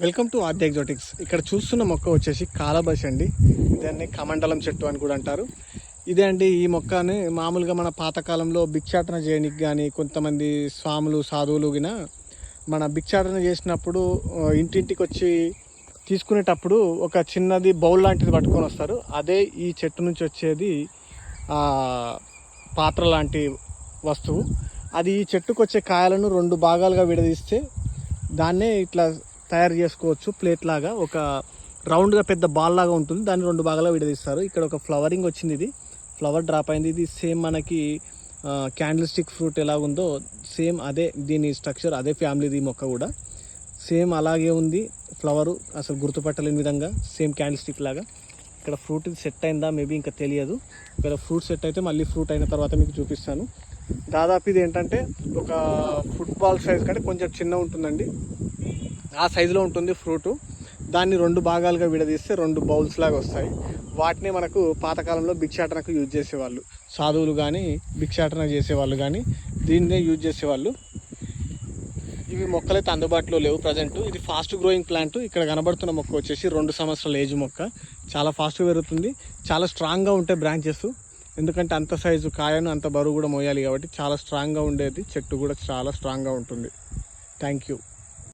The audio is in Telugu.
వెల్కమ్ టు ఆర్ది ఎగ్జాటిక్స్ ఇక్కడ చూస్తున్న మొక్క వచ్చేసి కాలబస్ అండి. దాన్ని కమండలం చెట్టు అని కూడా అంటారు. ఇదే అండి ఈ మొక్కని మామూలుగా మన పాతకాలంలో భిక్షాటన చేయడానికి కానీ కొంతమంది స్వాములు సాధువులు గిన మన భిక్షాటన చేసినప్పుడు ఇంటింటికి వచ్చి తీసుకునేటప్పుడు ఒక చిన్నది బౌల్ లాంటిది పట్టుకొని వస్తారు. అదే ఈ చెట్టు నుంచి వచ్చేది పాత్ర లాంటి వస్తువు. అది ఈ చెట్టుకు వచ్చే కాయలను రెండు భాగాలుగా విడదీస్తే దాన్నే ఇట్లా తయారు చేసుకోవచ్చు ప్లేట్ లాగా. ఒక రౌండ్గా పెద్ద బాల్ లాగా ఉంటుంది. దాన్ని రెండు భాగాలుగా విడదీస్తారు. ఇక్కడ ఒక ఫ్లవరింగ్ వచ్చింది ఇది. ఫ్లవర్ డ్రాప్ అయింది. ఇది సేమ్ మనకి క్యాండిల్ స్టిక్ ఫ్రూట్ ఎలా ఉందో సేమ్ అదే దీని స్ట్రక్చర్ అదే ఫ్యామిలీది మొక్క కూడా. సేమ్ అలాగే ఉంది. ఫ్లవరు అసలు గుర్తుపట్టలేని విధంగా సేమ్ క్యాండిల్ స్టిక్ లాగా. ఇక్కడ ఫ్రూట్ ఇది సెట్ అయిందా మేబీ ఇంకా తెలియదు. ఒకవేళ ఫ్రూట్ సెట్ అయితే మళ్ళీ ఫ్రూట్ అయిన తర్వాత మీకు చూపిస్తాను. దాదాపు ఇది ఏంటంటే ఒక ఫుట్బాల్ సైజ్ కంటే కొంచెం చిన్న ఉంటుందండి. ఆ సైజులో ఉంటుంది ఫ్రూటు. దాన్ని రెండు భాగాలుగా విడదీస్తే రెండు బౌల్స్ లాగా వస్తాయి. వాటిని మనకు పాతకాలంలో భిక్షాటనకు యూజ్ చేసేవాళ్ళు. సాధువులు కానీ భిక్షాటన చేసేవాళ్ళు కానీ దీన్నే యూజ్ చేసేవాళ్ళు. ఇవి మొక్కలైతే అందుబాటులో లేవు ప్రజెంట్. ఇది ఫాస్ట్ గ్రోయింగ్ ప్లాంట్. ఇక్కడ కనబడుతున్న మొక్క వచ్చేసి రెండు సంవత్సరాల ఏజ్ మొక్క. చాలా ఫాస్ట్గా పెరుగుతుంది. చాలా స్ట్రాంగ్గా ఉంటాయి బ్రాంచెస్. ఎందుకంటే అంత సైజు కాయను అంత బరువు కూడా మోయాలి కాబట్టి చాలా స్ట్రాంగ్గా ఉండేది. చెట్టు కూడా చాలా స్ట్రాంగ్గా ఉంటుంది. Thank you